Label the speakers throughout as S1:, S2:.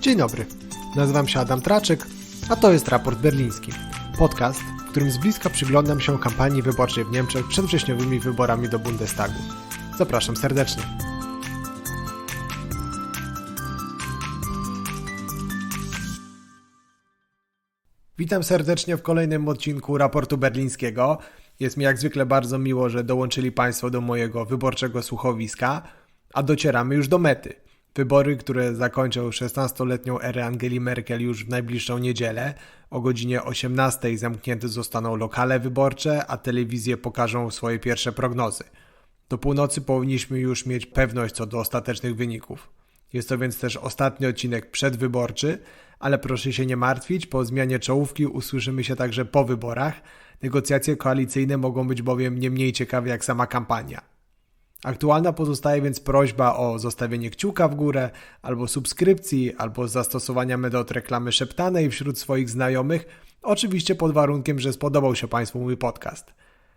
S1: Dzień dobry, nazywam się Adam Traczyk, a to jest Raport Berliński. Podcast, w którym z bliska przyglądam się kampanii wyborczej w Niemczech przed wrześniowymi wyborami do Bundestagu. Zapraszam serdecznie. Witam serdecznie w kolejnym odcinku Raportu Berlińskiego. Jest mi jak zwykle bardzo miło, że dołączyli Państwo do mojego wyborczego słuchowiska, a docieramy już do mety. Wybory, które zakończą 16-letnią erę Angeli Merkel już w najbliższą niedzielę. O godzinie 18 zamknięte zostaną lokale wyborcze, a telewizje pokażą swoje pierwsze prognozy. Do północy powinniśmy już mieć pewność co do ostatecznych wyników. Jest to więc też ostatni odcinek przedwyborczy, ale proszę się nie martwić, po zmianie czołówki usłyszymy się także po wyborach. Negocjacje koalicyjne mogą być bowiem nie mniej ciekawe jak sama kampania. Aktualna pozostaje więc prośba o zostawienie kciuka w górę, albo subskrypcji, albo zastosowania metod reklamy szeptanej wśród swoich znajomych, oczywiście pod warunkiem, że spodobał się Państwu mój podcast.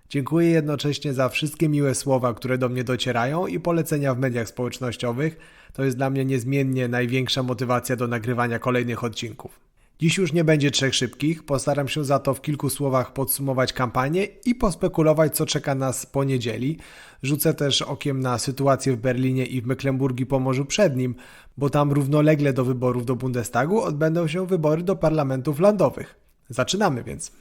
S1: Dziękuję jednocześnie za wszystkie miłe słowa, które do mnie docierają i polecenia w mediach społecznościowych. To jest dla mnie niezmiennie największa motywacja do nagrywania kolejnych odcinków. Dziś już nie będzie trzech szybkich, postaram się za to w kilku słowach podsumować kampanię i pospekulować, co czeka nas po niedzieli. Rzucę też okiem na sytuację w Berlinie i w Mecklenburgii Pomorzu Przednim, bo tam równolegle do wyborów do Bundestagu odbędą się wybory do parlamentów landowych. Zaczynamy więc.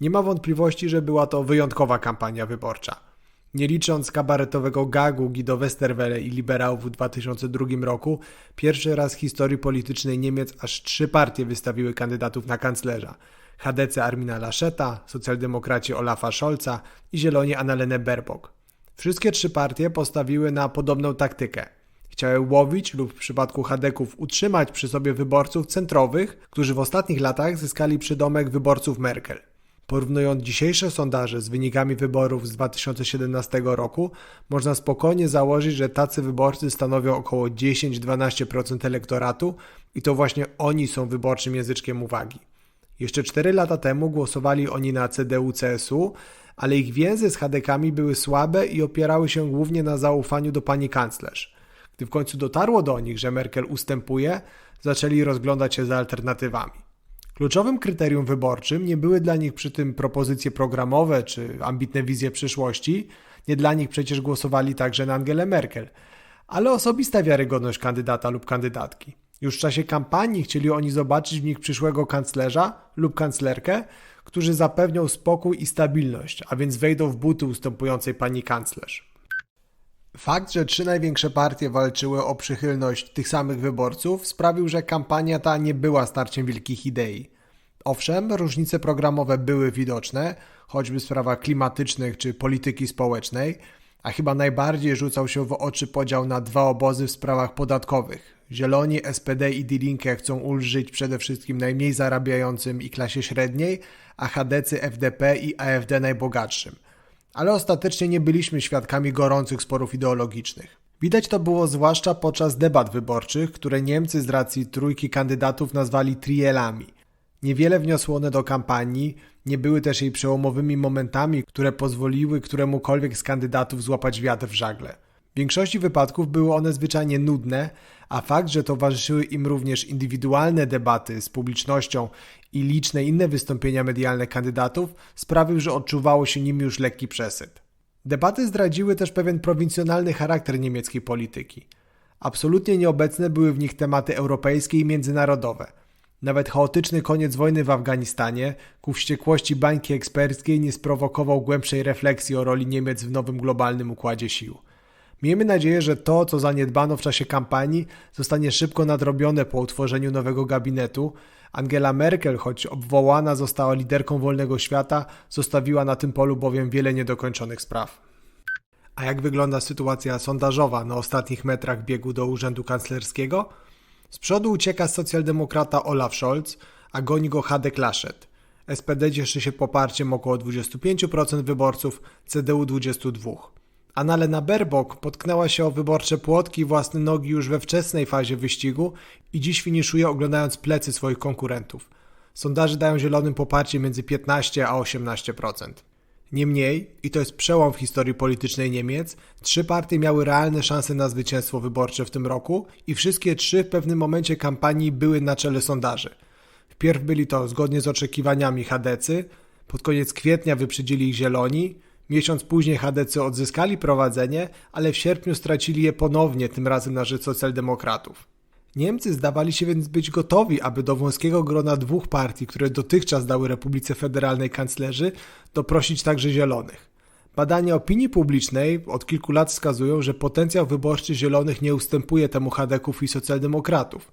S1: Nie ma wątpliwości, że była to wyjątkowa kampania wyborcza. Nie licząc kabaretowego gagu Guido Westerwelle i liberałów w 2002 roku, pierwszy raz w historii politycznej Niemiec aż trzy partie wystawiły kandydatów na kanclerza. HDC Armina Lascheta, socjaldemokraci Olafa Scholza i zieloni Annalene Baerbock. Wszystkie trzy partie postawiły na podobną taktykę. Chciały łowić lub w przypadku Hadeków utrzymać przy sobie wyborców centrowych, którzy w ostatnich latach zyskali przydomek wyborców Merkel. Porównując dzisiejsze sondaże z wynikami wyborów z 2017 roku, można spokojnie założyć, że tacy wyborcy stanowią około 10-12% elektoratu i to właśnie oni są wyborczym języczkiem uwagi. Jeszcze 4 lata temu głosowali oni na CDU-CSU, ale ich więzy z Hadekami były słabe i opierały się głównie na zaufaniu do pani kanclerz. Gdy w końcu dotarło do nich, że Merkel ustępuje, zaczęli rozglądać się za alternatywami. Kluczowym kryterium wyborczym nie były dla nich przy tym propozycje programowe czy ambitne wizje przyszłości, nie dla nich przecież głosowali także na Angelę Merkel, ale osobista wiarygodność kandydata lub kandydatki. Już w czasie kampanii chcieli oni zobaczyć w nich przyszłego kanclerza lub kanclerkę, którzy zapewnią spokój i stabilność, a więc wejdą w buty ustępującej pani kanclerz. Fakt, że trzy największe partie walczyły o przychylność tych samych wyborców, sprawił, że kampania ta nie była starciem wielkich idei. Owszem, różnice programowe były widoczne, choćby w sprawach klimatycznych czy polityki społecznej, a chyba najbardziej rzucał się w oczy podział na dwa obozy w sprawach podatkowych. Zieloni, SPD i Die Linke chcą ulżyć przede wszystkim najmniej zarabiającym i klasie średniej, a HDC, FDP i AfD najbogatszym ale ostatecznie nie byliśmy świadkami gorących sporów ideologicznych. Widać to było zwłaszcza podczas debat wyborczych, które Niemcy z racji trójki kandydatów nazwali trielami. Niewiele wniosło one do kampanii, nie były też jej przełomowymi momentami, które pozwoliły któremukolwiek z kandydatów złapać wiatr w żagle. W większości wypadków były one zwyczajnie nudne, a fakt, że towarzyszyły im również indywidualne debaty z publicznością i liczne inne wystąpienia medialne kandydatów sprawił, że odczuwało się nimi już lekki przesyt. Debaty zdradziły też pewien prowincjonalny charakter niemieckiej polityki. Absolutnie nieobecne były w nich tematy europejskie i międzynarodowe. Nawet chaotyczny koniec wojny w Afganistanie ku wściekłości bańki eksperckiej nie sprowokował głębszej refleksji o roli Niemiec w nowym globalnym układzie sił. Miejmy nadzieję, że to, co zaniedbano w czasie kampanii, zostanie szybko nadrobione po utworzeniu nowego gabinetu. Angela Merkel, choć obwołana została liderką wolnego świata, zostawiła na tym polu bowiem wiele niedokończonych spraw. A jak wygląda sytuacja sondażowa na ostatnich metrach biegu do urzędu kanclerskiego? Z przodu ucieka socjaldemokrata Olaf Scholz, a goni go Hadek Laschet. SPD cieszy się poparciem około 25% wyborców, CDU 22%. Annalena Baerbock potknęła się o wyborcze płotki i własne nogi już we wczesnej fazie wyścigu i dziś finiszuje oglądając plecy swoich konkurentów. Sondaże dają zielonym poparcie między 15 a 18%. Niemniej, i to jest przełom w historii politycznej Niemiec, trzy partie miały realne szanse na zwycięstwo wyborcze w tym roku i wszystkie trzy w pewnym momencie kampanii były na czele sondaży. Wpierw byli to, zgodnie z oczekiwaniami, Hadecy, pod koniec kwietnia wyprzedzili ich Zieloni, miesiąc później Hadecy odzyskali prowadzenie, ale w sierpniu stracili je ponownie, tym razem na rzecz socjaldemokratów. Niemcy zdawali się więc być gotowi, aby do wąskiego grona dwóch partii, które dotychczas dały Republice Federalnej kanclerzy, doprosić także Zielonych. Badania opinii publicznej od kilku lat wskazują, że potencjał wyborczy Zielonych nie ustępuje temu Hadeków i socjaldemokratów.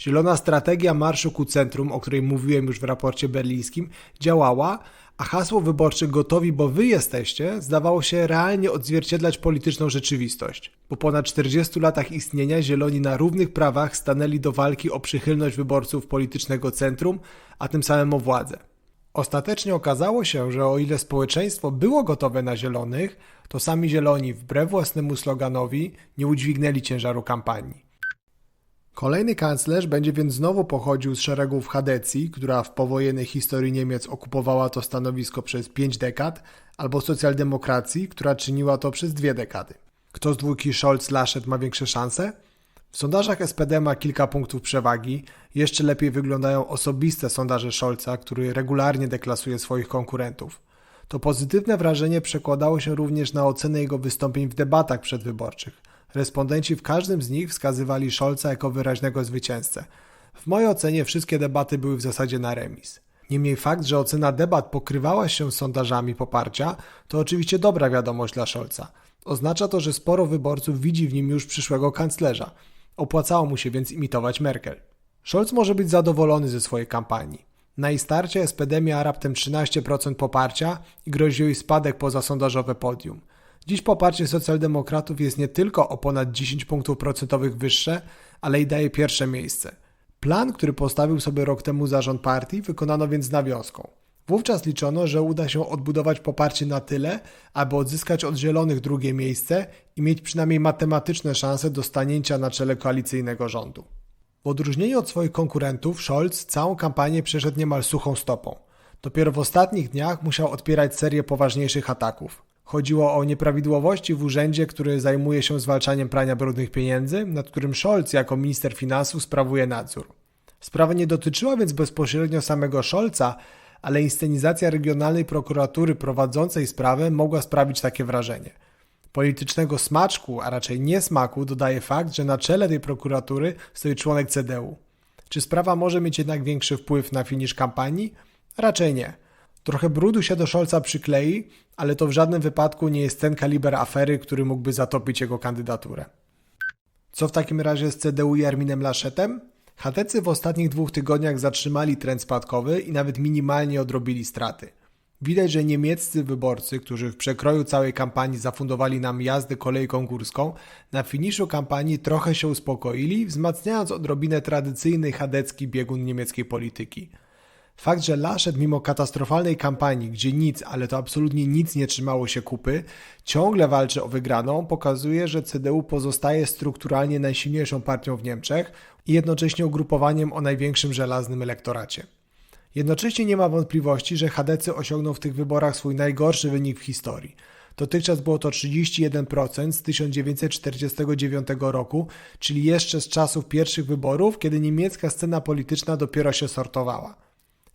S1: Zielona strategia marszu ku centrum, o której mówiłem już w raporcie berlińskim, działała, a hasło wyborcze gotowi, bo wy jesteście, zdawało się realnie odzwierciedlać polityczną rzeczywistość. Po ponad 40 latach istnienia Zieloni na równych prawach stanęli do walki o przychylność wyborców politycznego centrum, a tym samym o władzę. Ostatecznie okazało się, że o ile społeczeństwo było gotowe na zielonych, to sami zieloni wbrew własnemu sloganowi nie udźwignęli ciężaru kampanii. Kolejny kanclerz będzie więc znowu pochodził z szeregów Hadecji, która w powojennej historii Niemiec okupowała to stanowisko przez pięć dekad, albo socjaldemokracji, która czyniła to przez dwie dekady. Kto z dwójki Scholz-Laschet ma większe szanse? W sondażach SPD ma kilka punktów przewagi. Jeszcze lepiej wyglądają osobiste sondaże Scholza, który regularnie deklasuje swoich konkurentów. To pozytywne wrażenie przekładało się również na ocenę jego wystąpień w debatach przedwyborczych. Respondenci w każdym z nich wskazywali Scholza jako wyraźnego zwycięzcę. W mojej ocenie wszystkie debaty były w zasadzie na remis. Niemniej fakt, że ocena debat pokrywała się z sondażami poparcia, to oczywiście dobra wiadomość dla Scholza. Oznacza to, że sporo wyborców widzi w nim już przyszłego kanclerza. Opłacało mu się więc imitować Merkel. Scholz może być zadowolony ze swojej kampanii. Na jej starcie SPD miała raptem 13% poparcia i groził jej spadek poza sondażowe podium. Dziś poparcie socjaldemokratów jest nie tylko o ponad 10 punktów procentowych wyższe, ale i daje pierwsze miejsce. Plan, który postawił sobie rok temu zarząd partii, wykonano więc z nawiązką. Wówczas liczono, że uda się odbudować poparcie na tyle, aby odzyskać od zielonych drugie miejsce i mieć przynajmniej matematyczne szanse do stanięcia na czele koalicyjnego rządu. W odróżnieniu od swoich konkurentów, Scholz całą kampanię przeszedł niemal suchą stopą. Dopiero w ostatnich dniach musiał odpierać serię poważniejszych ataków. Chodziło o nieprawidłowości w urzędzie, który zajmuje się zwalczaniem prania brudnych pieniędzy, nad którym Scholz jako minister finansów sprawuje nadzór. Sprawa nie dotyczyła więc bezpośrednio samego Scholza, ale inscenizacja regionalnej prokuratury prowadzącej sprawę mogła sprawić takie wrażenie. Politycznego smaczku, a raczej niesmaku dodaje fakt, że na czele tej prokuratury stoi członek CDU. Czy sprawa może mieć jednak większy wpływ na finisz kampanii? Raczej nie. Trochę brudu się do Scholza przyklei, ale to w żadnym wypadku nie jest ten kaliber afery, który mógłby zatopić jego kandydaturę. Co w takim razie z CDU i Arminem Laszetem? Hatecy w ostatnich dwóch tygodniach zatrzymali trend spadkowy i nawet minimalnie odrobili straty. Widać, że niemieccy wyborcy, którzy w przekroju całej kampanii zafundowali nam jazdę kolejką górską, na finiszu kampanii trochę się uspokoili, wzmacniając odrobinę tradycyjny chadecki biegun niemieckiej polityki. Fakt, że Laschet mimo katastrofalnej kampanii, gdzie nic, ale to absolutnie nic nie trzymało się kupy, ciągle walczy o wygraną, pokazuje, że CDU pozostaje strukturalnie najsilniejszą partią w Niemczech i jednocześnie ugrupowaniem o największym żelaznym elektoracie. Jednocześnie nie ma wątpliwości, że Hadecy osiągną w tych wyborach swój najgorszy wynik w historii. Dotychczas było to 31% z 1949 roku, czyli jeszcze z czasów pierwszych wyborów, kiedy niemiecka scena polityczna dopiero się sortowała.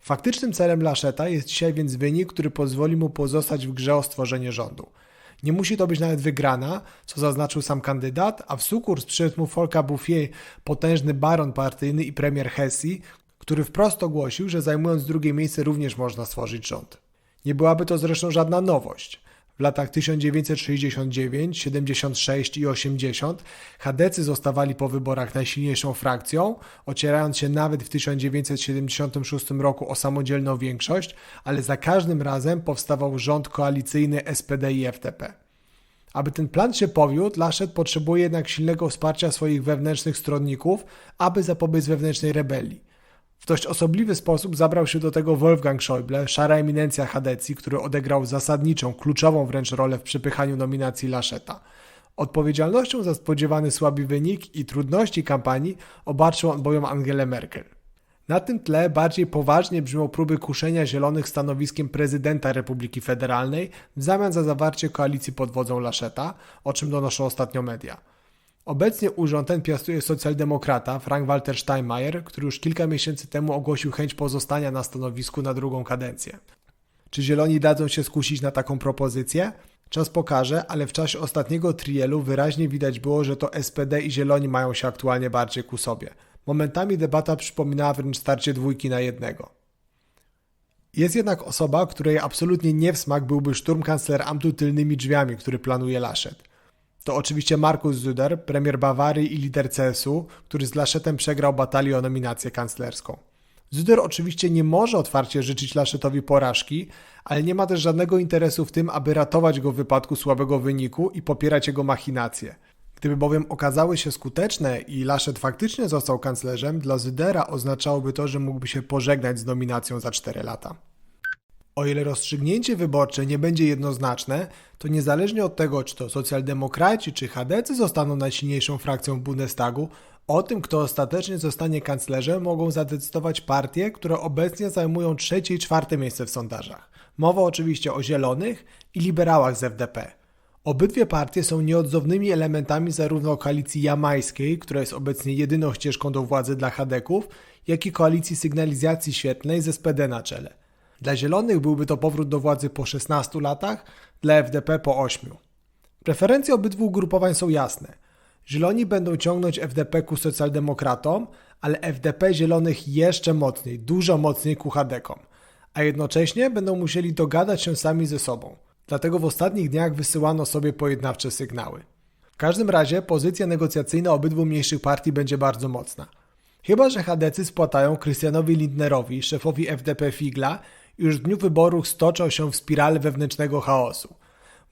S1: Faktycznym celem Laszeta jest dzisiaj więc wynik, który pozwoli mu pozostać w grze o stworzenie rządu. Nie musi to być nawet wygrana, co zaznaczył sam kandydat, a w sukurs przyszedł mu Folka Bouffier, potężny baron partyjny i premier Hessi, który wprost ogłosił, że zajmując drugie miejsce również można stworzyć rząd. Nie byłaby to zresztą żadna nowość. W latach 1969, 76 i 80 Chadecy zostawali po wyborach najsilniejszą frakcją, ocierając się nawet w 1976 roku o samodzielną większość, ale za każdym razem powstawał rząd koalicyjny SPD i FDP. Aby ten plan się powiódł, Laschet potrzebuje jednak silnego wsparcia swoich wewnętrznych stronników, aby zapobiec wewnętrznej rebelii. W dość osobliwy sposób zabrał się do tego Wolfgang Schäuble, szara eminencja Hadecji, który odegrał zasadniczą, kluczową wręcz rolę w przepychaniu nominacji Laszeta. Odpowiedzialnością za spodziewany słaby wynik i trudności kampanii obarczył on bowiem Angelę Merkel. Na tym tle bardziej poważnie brzmią próby kuszenia zielonych stanowiskiem prezydenta Republiki Federalnej w zamian za zawarcie koalicji pod wodzą Laszeta, o czym donoszą ostatnio media. Obecnie urząd ten piastuje socjaldemokrata Frank-Walter Steinmeier, który już kilka miesięcy temu ogłosił chęć pozostania na stanowisku na drugą kadencję. Czy Zieloni dadzą się skusić na taką propozycję? Czas pokaże, ale w czasie ostatniego trielu wyraźnie widać było, że to SPD i Zieloni mają się aktualnie bardziej ku sobie. Momentami debata przypominała wręcz starcie dwójki na jednego. Jest jednak osoba, której absolutnie nie w smak byłby szturm kancleramtu tylnymi drzwiami, który planuje Laschet. To oczywiście Markus Zuder, premier Bawarii i lider CSU, który z Laschetem przegrał batalię o nominację kanclerską. Zuder oczywiście nie może otwarcie życzyć Laschetowi porażki, ale nie ma też żadnego interesu w tym, aby ratować go w wypadku słabego wyniku i popierać jego machinacje. Gdyby bowiem okazały się skuteczne i Laschet faktycznie został kanclerzem, dla Zydera oznaczałoby to, że mógłby się pożegnać z nominacją za 4 lata. O ile rozstrzygnięcie wyborcze nie będzie jednoznaczne, to niezależnie od tego, czy to socjaldemokraci czy chadecy zostaną najsilniejszą frakcją w Bundestagu, o tym, kto ostatecznie zostanie kanclerzem, mogą zadecydować partie, które obecnie zajmują trzecie i czwarte miejsce w sondażach. Mowa oczywiście o Zielonych i liberałach z FDP. Obydwie partie są nieodzownymi elementami zarówno koalicji jamańskiej, która jest obecnie jedyną ścieżką do władzy dla Hadeków, jak i koalicji sygnalizacji świetlnej z SPD na czele. Dla Zielonych byłby to powrót do władzy po 16 latach, dla FDP po 8. Preferencje obydwu ugrupowań są jasne. Zieloni będą ciągnąć FDP ku socjaldemokratom, ale FDP Zielonych jeszcze mocniej, dużo mocniej ku Hadekom, a jednocześnie będą musieli dogadać się sami ze sobą. Dlatego w ostatnich dniach wysyłano sobie pojednawcze sygnały. W każdym razie pozycja negocjacyjna obydwu mniejszych partii będzie bardzo mocna. Chyba, że Hadecy spłatają Christianowi Lindnerowi, szefowi FDP Figla, już w dniu wyborów stoczą się w spirale wewnętrznego chaosu.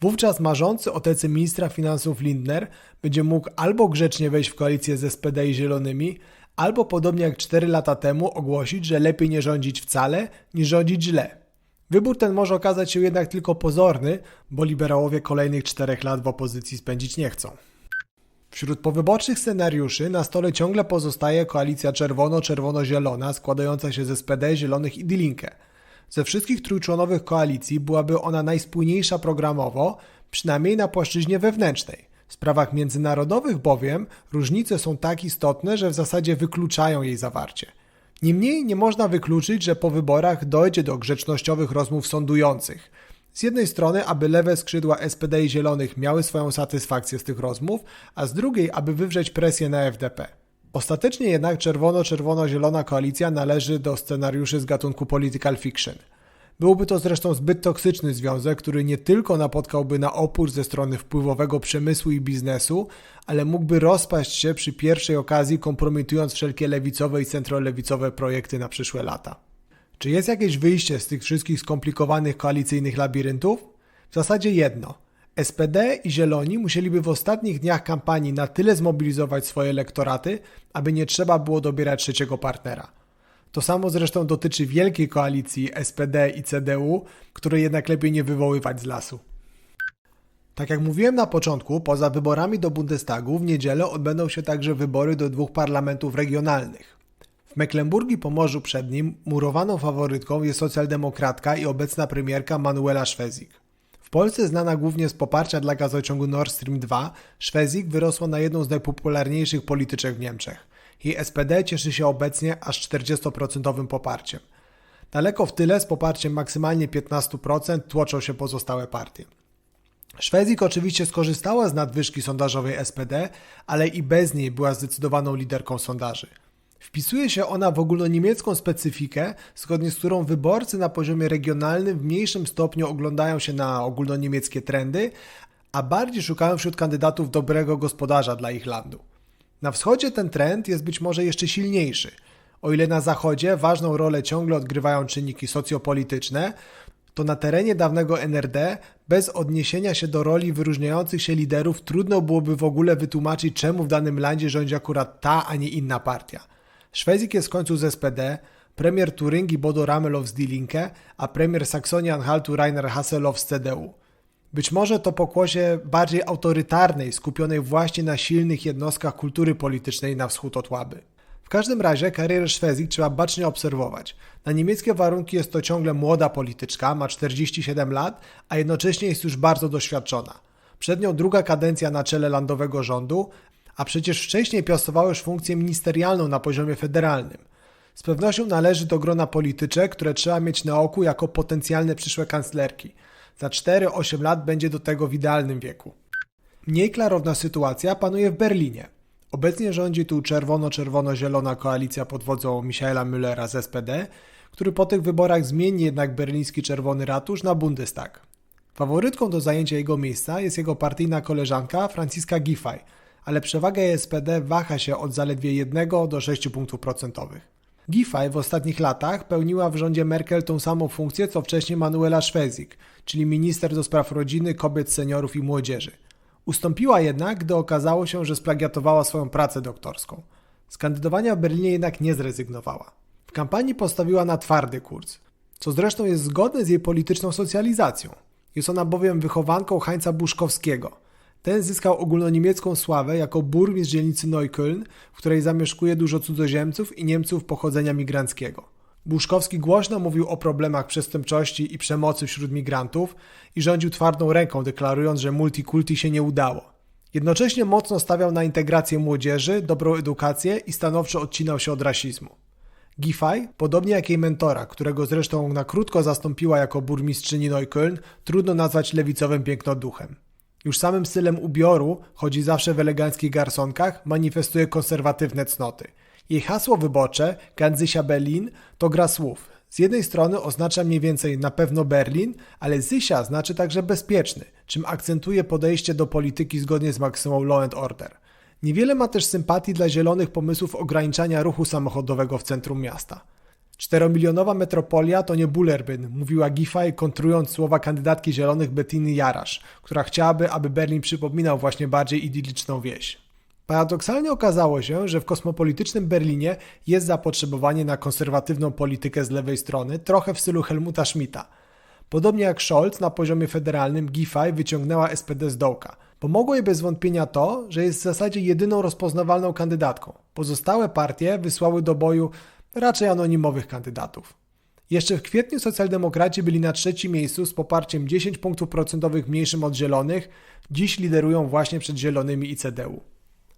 S1: Wówczas marzący o tecy ministra finansów Lindner będzie mógł albo grzecznie wejść w koalicję ze SPD i Zielonymi, albo podobnie jak 4 lata temu ogłosić, że lepiej nie rządzić wcale, niż rządzić źle. Wybór ten może okazać się jednak tylko pozorny, bo liberałowie kolejnych czterech lat w opozycji spędzić nie chcą. Wśród powyborczych scenariuszy na stole ciągle pozostaje koalicja czerwono-czerwono-zielona składająca się ze SPD, Zielonych i Dilinkę. Ze wszystkich trójczłonowych koalicji byłaby ona najspójniejsza programowo, przynajmniej na płaszczyźnie wewnętrznej. W sprawach międzynarodowych bowiem różnice są tak istotne, że w zasadzie wykluczają jej zawarcie. Niemniej nie można wykluczyć, że po wyborach dojdzie do grzecznościowych rozmów sądujących. Z jednej strony, aby lewe skrzydła SPD i Zielonych miały swoją satysfakcję z tych rozmów, a z drugiej, aby wywrzeć presję na FDP. Ostatecznie jednak czerwono-czerwono-zielona koalicja należy do scenariuszy z gatunku political fiction. Byłby to zresztą zbyt toksyczny związek, który nie tylko napotkałby na opór ze strony wpływowego przemysłu i biznesu, ale mógłby rozpaść się przy pierwszej okazji, kompromitując wszelkie lewicowe i centrolewicowe projekty na przyszłe lata. Czy jest jakieś wyjście z tych wszystkich skomplikowanych koalicyjnych labiryntów? W zasadzie jedno. SPD i Zieloni musieliby w ostatnich dniach kampanii na tyle zmobilizować swoje elektoraty, aby nie trzeba było dobierać trzeciego partnera. To samo zresztą dotyczy wielkiej koalicji SPD i CDU, której jednak lepiej nie wywoływać z lasu. Tak jak mówiłem na początku, poza wyborami do Bundestagu w niedzielę odbędą się także wybory do dwóch parlamentów regionalnych. W Mecklenburgii Pomorzu Przednim murowaną faworytką jest socjaldemokratka i obecna premierka Manuela Szwezik. W Polsce znana głównie z poparcia dla gazociągu Nord Stream 2, Szwezik wyrosła na jedną z najpopularniejszych polityczek w Niemczech. Jej SPD cieszy się obecnie aż 40% poparciem. Daleko w tyle z poparciem maksymalnie 15% tłoczą się pozostałe partie. Szwezik oczywiście skorzystała z nadwyżki sondażowej SPD, ale i bez niej była zdecydowaną liderką sondaży. Wpisuje się ona w ogólnoniemiecką specyfikę, zgodnie z którą wyborcy na poziomie regionalnym w mniejszym stopniu oglądają się na ogólnoniemieckie trendy, a bardziej szukają wśród kandydatów dobrego gospodarza dla ich landu. Na wschodzie ten trend jest być może jeszcze silniejszy. O ile na zachodzie ważną rolę ciągle odgrywają czynniki socjopolityczne, to na terenie dawnego NRD, bez odniesienia się do roli wyróżniających się liderów, trudno byłoby w ogóle wytłumaczyć, czemu w danym landzie rządzi akurat ta, a nie inna partia. Szwezik jest w końcu z SPD, premier Turyngii Bodo Ramelow z Die Linke, a premier Saksonii-Anhaltu Rainer Hasselow z CDU. Być może to pokłosie bardziej autorytarnej, skupionej właśnie na silnych jednostkach kultury politycznej na wschód od Łaby. W każdym razie karierę Szwezik trzeba bacznie obserwować. Na niemieckie warunki jest to ciągle młoda polityczka, ma 47 lat, a jednocześnie jest już bardzo doświadczona. Przed nią druga kadencja na czele landowego rządu, a przecież wcześniej piastowała już funkcję ministerialną na poziomie federalnym. Z pewnością należy do grona polityczek, które trzeba mieć na oku jako potencjalne przyszłe kanclerki. Za 4-8 lat będzie do tego w idealnym wieku. Mniej klarowna sytuacja panuje w Berlinie. Obecnie rządzi tu czerwono-czerwono-zielona koalicja pod wodzą Michaela Müllera z SPD, który po tych wyborach zmieni jednak berliński czerwony ratusz na Bundestag. Faworytką do zajęcia jego miejsca jest jego partyjna koleżanka Franciska Giffey, ale przewaga SPD waha się od zaledwie 1 do 6 punktów procentowych. Giffey w ostatnich latach pełniła w rządzie Merkel tą samą funkcję co wcześniej Manuela Schwesig, czyli minister do spraw rodziny, kobiet, seniorów i młodzieży. Ustąpiła jednak, gdy okazało się, że splagiatowała swoją pracę doktorską. Z kandydowania w Berlinie jednak nie zrezygnowała. W kampanii postawiła na twardy kurs, co zresztą jest zgodne z jej polityczną socjalizacją. Jest ona bowiem wychowanką Heinza Buszkowskiego. Ten zyskał ogólnoniemiecką sławę jako burmistrz dzielnicy Neukölln, w której zamieszkuje dużo cudzoziemców i Niemców pochodzenia migranckiego. Buszkowski głośno mówił o problemach przestępczości i przemocy wśród migrantów i rządził twardą ręką, deklarując, że multikulti się nie udało. Jednocześnie mocno stawiał na integrację młodzieży, dobrą edukację i stanowczo odcinał się od rasizmu. Giffey, podobnie jak jej mentora, którego zresztą na krótko zastąpiła jako burmistrzyni Neukölln, trudno nazwać lewicowym pięknoduchem. Już samym stylem ubioru, chodzi zawsze w eleganckich garsonkach, manifestuje konserwatywne cnoty. Jej hasło wyborcze, Ganzysia Berlin, to gra słów. Z jednej strony oznacza mniej więcej na pewno Berlin, ale Zysia znaczy także bezpieczny, czym akcentuje podejście do polityki zgodnie z maksymą law and order. Niewiele ma też sympatii dla zielonych pomysłów ograniczania ruchu samochodowego w centrum miasta. Czteromilionowa metropolia to nie Bullerbyn, mówiła Giffey, kontrując słowa kandydatki zielonych Bettiny Jarasz, która chciałaby, aby Berlin przypominał właśnie bardziej idyliczną wieś. Paradoksalnie okazało się, że w kosmopolitycznym Berlinie jest zapotrzebowanie na konserwatywną politykę z lewej strony, trochę w stylu Helmuta Schmidta. Podobnie jak Scholz na poziomie federalnym, Giffey wyciągnęła SPD z dołka. Pomogło jej bez wątpienia to, że jest w zasadzie jedyną rozpoznawalną kandydatką. Pozostałe partie wysłały do boju raczej anonimowych kandydatów. Jeszcze w kwietniu socjaldemokraci byli na trzecim miejscu z poparciem 10 punktów procentowych mniejszym od zielonych, dziś liderują właśnie przed zielonymi i CDU.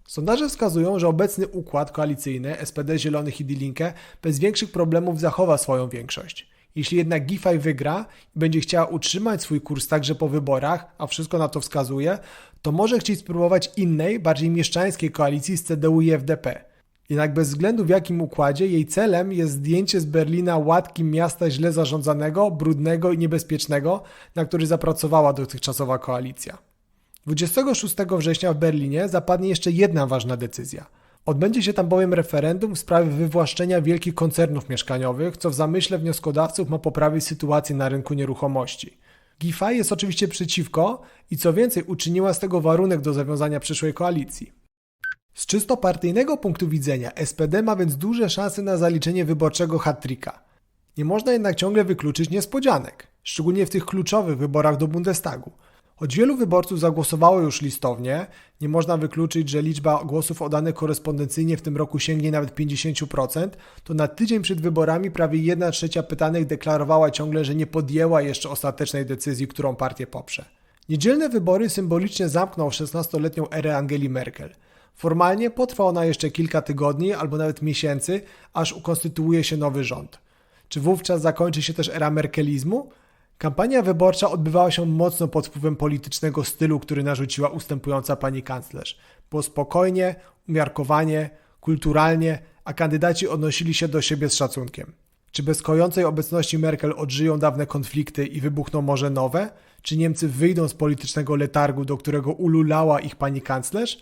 S1: Sondaże wskazują, że obecny układ koalicyjny SPD Zielonych i Die Linke bez większych problemów zachowa swoją większość. Jeśli jednak Giffey wygra i będzie chciała utrzymać swój kurs także po wyborach, a wszystko na to wskazuje, to może chcieć spróbować innej, bardziej mieszczańskiej koalicji z CDU i FDP. Jednak bez względu w jakim układzie, jej celem jest zdjęcie z Berlina łatki miasta źle zarządzanego, brudnego i niebezpiecznego, na który zapracowała dotychczasowa koalicja. 26 września w Berlinie zapadnie jeszcze jedna ważna decyzja. Odbędzie się tam bowiem referendum w sprawie wywłaszczenia wielkich koncernów mieszkaniowych, co w zamyśle wnioskodawców ma poprawić sytuację na rynku nieruchomości. Giffey jest oczywiście przeciwko i co więcej uczyniła z tego warunek do zawiązania przyszłej koalicji. Z czysto partyjnego punktu widzenia SPD ma więc duże szanse na zaliczenie wyborczego hat-tricka. Nie można jednak ciągle wykluczyć niespodzianek, szczególnie w tych kluczowych wyborach do Bundestagu. Choć wielu wyborców zagłosowało już listownie, nie można wykluczyć, że liczba głosów oddanych korespondencyjnie w tym roku sięgnie nawet 50%, to na tydzień przed wyborami prawie 1 trzecia pytanych deklarowała ciągle, że nie podjęła jeszcze ostatecznej decyzji, którą partię poprze. Niedzielne wybory symbolicznie zamkną 16-letnią erę Angeli Merkel. Formalnie potrwa ona jeszcze kilka tygodni albo nawet miesięcy, aż ukonstytuuje się nowy rząd. Czy wówczas zakończy się też era merkelizmu? Kampania wyborcza odbywała się mocno pod wpływem politycznego stylu, który narzuciła ustępująca pani kanclerz. Było spokojnie, umiarkowanie, kulturalnie, a kandydaci odnosili się do siebie z szacunkiem. Czy bez kojącej obecności Merkel odżyją dawne konflikty i wybuchną może nowe? Czy Niemcy wyjdą z politycznego letargu, do którego ululała ich pani kanclerz?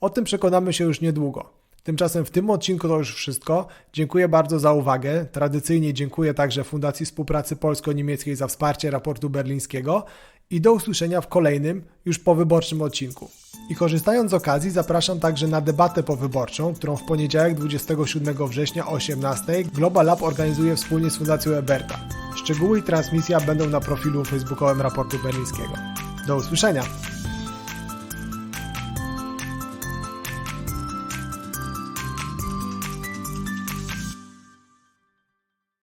S1: O tym przekonamy się już niedługo. Tymczasem w tym odcinku to już wszystko. Dziękuję bardzo za uwagę. Tradycyjnie dziękuję także Fundacji Współpracy Polsko-Niemieckiej za wsparcie raportu berlińskiego i do usłyszenia w kolejnym, już powyborczym odcinku. I korzystając z okazji, zapraszam także na debatę powyborczą, którą w poniedziałek 27 września o 18 Global Lab organizuje wspólnie z Fundacją Eberta. Szczegóły i transmisja będą na profilu facebookowym raportu berlińskiego. Do usłyszenia!